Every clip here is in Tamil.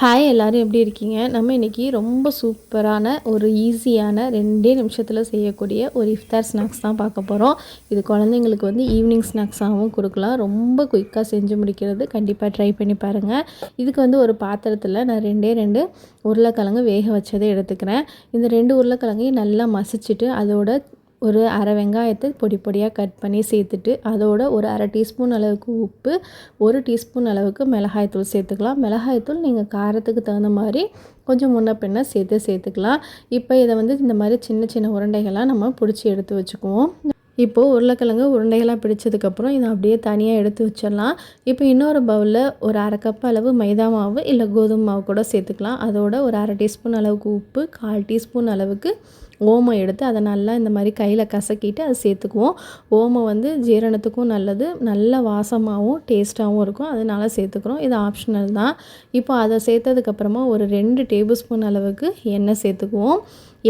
ஹாய் எல்லோரும் எப்படி இருக்கீங்க? நம்ம இன்றைக்கி ரொம்ப சூப்பரான ஒரு ஈஸியான ரெண்டே நிமிஷத்தில் செய்யக்கூடிய ஒரு இஃப்தார் ஸ்நாக்ஸ் தான் பார்க்க போகிறோம் இது குழந்தைங்களுக்கு வந்து ஈவினிங் ஸ்நாக்ஸாகவும் கொடுக்கலாம். ரொம்ப குயிக்காக செஞ்சு முடிக்கிறது. கண்டிப்பாக ட்ரை பண்ணி பாருங்கள் இதுக்கு வந்து ஒரு பாத்திரத்தில் நான் ரெண்டே ரெண்டு உருளைக்கிழங்கு வேக வச்சதை எடுத்துக்கிறேன். இந்த ரெண்டு உருளைக்கிழங்கையும் நல்லா மசிச்சுட்டு அதோட ஒரு அரை வெங்காயத்தை பொடி பொடியாக கட் பண்ணி சேர்த்துட்டு அதோட ஒரு அரை டீஸ்பூன் அளவுக்கு உப்பு ஒரு டீஸ்பூன் அளவுக்கு மிளகாய்த்தூள் சேர்த்துக்கலாம். மிளகாய்த்தூள் நீங்கள் காரத்துக்கு தகுந்த மாதிரி கொஞ்சம் முன்ன பின்ன சேர்த்து சேர்த்துக்கலாம். இப்போ இதை வந்து இந்த மாதிரி சின்ன சின்ன உருண்டைகளாக நம்ம பிடிச்சி எடுத்து வச்சுக்குவோம். இப்போது உருளைக்கிழங்கு உருண்டைகளாக பிடிச்சதுக்கப்புறம் இதை அப்படியே தனியாக எடுத்து வச்சிடலாம். இப்போ இன்னொரு பவுலில் ஒரு அரை கப் அளவு மைதா மாவு இல்லை கோதுமை மாவு கூட சேர்த்துக்கலாம். அதோட ஒரு அரை டீஸ்பூன் அளவுக்கு உப்பு கால் டீஸ்பூன் அளவுக்கு ஓமம் எடுத்து அதை நல்லா இந்த மாதிரி கையில் கசக்கிட்டு அதை சேர்த்துக்குவோம். ஓமம் வந்து ஜீரணத்துக்கும் நல்லது. நல்ல வாசமாகவும் டேஸ்ட்டாகவும் இருக்கும். அதனால சேர்த்துக்கிறோம். இது ஆப்ஷனல் தான். இப்போ அதை சேர்த்ததுக்கப்புறமா ஒரு ரெண்டு டேபிள் ஸ்பூன் அளவுக்கு எண்ணெய் சேர்த்துக்குவோம்.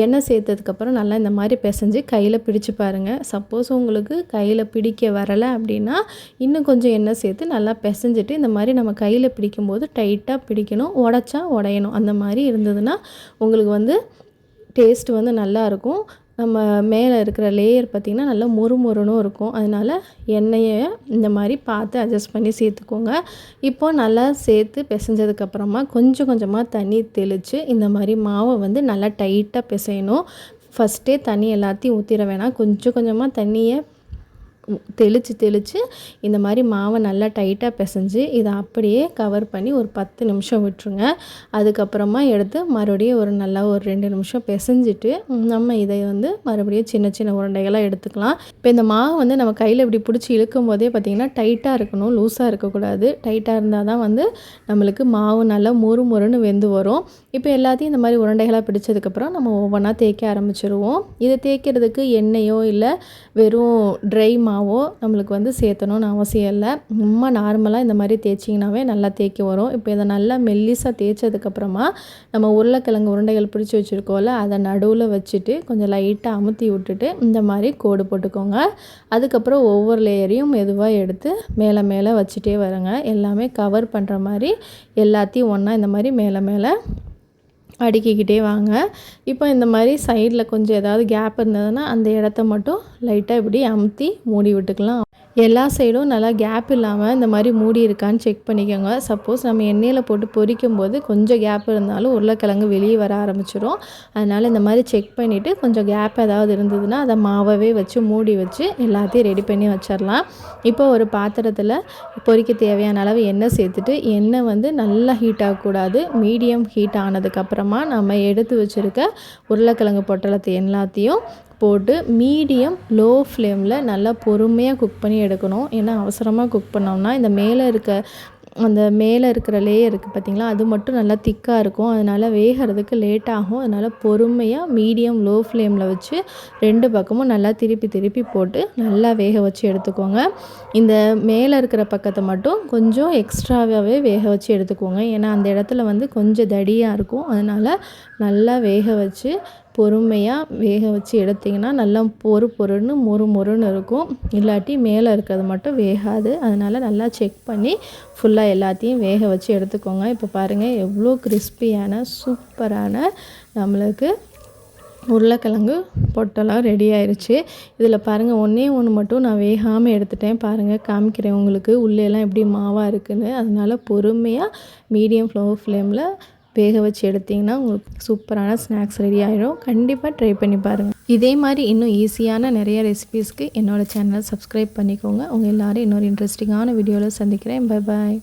எண்ணெய் சேர்த்ததுக்கப்புறம் நல்லா இந்த மாதிரி பிசைஞ்சு கையில் பிடிச்சு பாருங்கள் சப்போஸ் உங்களுக்கு கையில் பிடிக்க வரலை அப்படின்னா இன்னும் கொஞ்சம் எண்ணெய் சேர்த்து நல்லா பிசைஞ்சிட்டு இந்த மாதிரி நம்ம கையில் பிடிக்கும்போது டைட்டாக பிடிக்கணும். உடச்சா உடையணும். அந்த மாதிரி இருந்ததுன்னா உங்களுக்கு வந்து டேஸ்ட் வந்து நல்லாயிருக்கும் நம்ம மேலே இருக்கிற லேயர் பார்த்திங்கன்னா நல்லா மொறு மொறுனும் இருக்கும். அதனால் எண்ணெயை இந்த மாதிரி பார்த்து அட்ஜஸ்ட் பண்ணி சேர்த்துக்கோங்க. இப்போ நல்லா சேர்த்து பிசைஞ்சதுக்கப்புறமா கொஞ்சம் கொஞ்சமாக தண்ணி தெளித்து இந்த மாதிரி மாவை வந்து நல்லா டைட்டாக பிசையணும். ஃபஸ்ட்டே தண்ணி எல்லாத்தையும் ஊற்றிட வேணாம். கொஞ்சம் கொஞ்சமாக தண்ணியை தெளித்து தெளித்து இந்த மாதிரி மாவை நல்லா டைட்டாக பிசைஞ்சு இதை அப்படியே கவர் பண்ணி ஒரு பத்து நிமிஷம் விட்டுருங்க. அதுக்கப்புறமா எடுத்து மறுபடியும் ஒரு நல்லா ஒரு ரெண்டு நிமிஷம் பிசைஞ்சிட்டு நம்ம இதை வந்து மறுபடியும் சின்ன சின்ன உருண்டைகளாக எடுத்துக்கலாம். இப்போ இந்த மாவு வந்து நம்ம கையில் இப்படி பிடிச்சி இழுக்கும் போதே பார்த்திங்கன்னா டைட்டாக இருக்கணும் லூஸாக இருக்கக்கூடாது. டைட்டாக இருந்தால் தான் வந்து நம்மளுக்கு மாவு நல்லா மொறு மொறுன்னு வெந்து வரும். இப்போ எல்லாத்தையும் இந்த மாதிரி உருண்டைகளாக பிடிச்சதுக்கப்புறம் நம்ம ஒவ்வொன்றா தேய்க்க ஆரம்பிச்சிருவோம். இதை தேய்க்கிறதுக்கு எண்ணெயோ இல்லை வெறும் ட்ரை மாவு மாவோ நம்மளுக்கு வந்து சேர்த்தணும்னு அவசியம் இல்லை. நம்ம நார்மலாக இந்த மாதிரி தேய்ச்சிங்கனாவே நல்லா தேய்க்க வரும். இப்போ இதை நல்லா மெல்லிசாக தேய்ச்சதுக்கப்புறமா நம்ம உருளைக்கிழங்கு உருண்டைகள் பிடிச்சி வச்சுருக்கோம்ல அதை நடுவில் வச்சுட்டு கொஞ்சம் லைட்டாக அமுத்தி விட்டுட்டு இந்த மாதிரி கோடு போட்டுக்கோங்க. அதுக்கப்புறம் ஒவ்வொரு லேயரையும் மெதுவாக எடுத்து மேலே மேலே வச்சுட்டே வருங்க. எல்லாமே கவர் பண்ணுற மாதிரி எல்லாத்தையும் ஒன்றா இந்த மாதிரி மேலே மேலே அடுக்கிக்கிட்டே வாங்க. இப்போ இந்த மாதிரி சைடில் கொஞ்சம் ஏதாவது கேப் இருந்ததுன்னா அந்த இடத்த மட்டும் லைட்டாக இப்படி அமுத்தி மூடி விட்டுக்கலாம். எல்லா சைடும் நல்லா கேப் இல்லாமல் இந்த மாதிரி மூடி இருக்கான்னு செக் பண்ணிக்கோங்க. சப்போஸ் நம்ம எண்ணெயில் போட்டு பொரிக்கும் போது கொஞ்சம் கேப் இருந்தாலும் உருளைக்கிழங்கு வெளியே வர ஆரம்பிச்சிடும் அதனால் இந்த மாதிரி செக் பண்ணிவிட்டு கொஞ்சம் கேப் ஏதாவது இருந்ததுன்னா அதை மாவவே வச்சு மூடி வச்சு எல்லாத்தையும் ரெடி பண்ணி வச்சிடலாம். இப்போ ஒரு பாத்திரத்தில் பொரிக்க தேவையான அளவு எண்ணெய் சேர்த்துட்டு எண்ணெய் வந்து நல்லா ஹீட் ஆகக்கூடாது. மீடியம் ஹீட் ஆனதுக்கப்புறமா நம்ம எடுத்து வச்சுருக்க உருளைக்கிழங்கு பொட்டலத்தை எல்லாத்தையும் போட்டு மீடியம் லோ ஃப்ளேமில் நல்லா பொறுமையாக குக் பண்ணி எடுக்கணும். ஏன்னா அவசரமாக குக் பண்ணோம்னா இந்த மேலே இருக்க அந்த மேலே இருக்கிற லேயர் இருக்குது பார்த்திங்களா அது மட்டும் நல்லா திக்காக இருக்கும். அதனால் வேகிறதுக்கு லேட் ஆகும். அதனால் பொறுமையாக மீடியம் லோ ஃப்ளேமில் வச்சு ரெண்டு பக்கமும் நல்லா திருப்பி திருப்பி போட்டு நல்லா வேக வச்சு எடுத்துக்கோங்க. இந்த மேலே இருக்கிற பக்கத்தை மட்டும் கொஞ்சம் எக்ஸ்ட்ராவாகவே வேக வச்சு எடுத்துக்கோங்க. ஏன்னா அந்த இடத்துல வந்து கொஞ்சம் தடியாக இருக்கும். அதனால் நல்லா வேக வச்சு பொறுமையாக வேக வச்சு எடுத்திங்கன்னா நல்லா பொறு பொருன்னு மொறு மொறுன்னு இருக்கும். இல்லாட்டி மேலே இருக்கிறது மட்டும் வேகாது. அதனால் நல்லா செக் பண்ணி ஃபுல்லாக எல்லாத்தையும் வேக வச்சு எடுத்துக்கோங்க. இப்போ பாருங்கள் எவ்வளோ கிறிஸ்பியான சூப்பரான நம்மளுக்கு உருளைக்கிழங்கு பொட்டெல்லாம் ரெடி ஆயிடுச்சு இதில் பாருங்கள் ஒன்றே ஒன்று மட்டும் நான் வேகாமல் எடுத்துட்டேன். பாருங்கள் காமிக்கிறேன் உங்களுக்கு. உள்ளேலாம் எப்படி மாவாக இருக்குதுன்னு அதனால் பொறுமையாக மீடியம் ஃப்ளோ ஃப்ளேமில் வேக வச்சு எடுத்திங்கன்னா உங்களுக்கு சூப்பரான ஸ்நாக்ஸ் ரெடி ஆகிடும் கண்டிப்பாக ட்ரை பண்ணி பாருங்கள் இதே மாதிரி இன்னும் ஈஸியான நிறைய ரெசிபீஸ்க்கு என்னோடய சேனலை சப்ஸ்கிரைப் பண்ணிக்கோங்க. உங்கள் எல்லோரும் இன்னொரு இன்ட்ரெஸ்டிங்கான வீடியோவில் சந்திக்கிறேன். Bye bye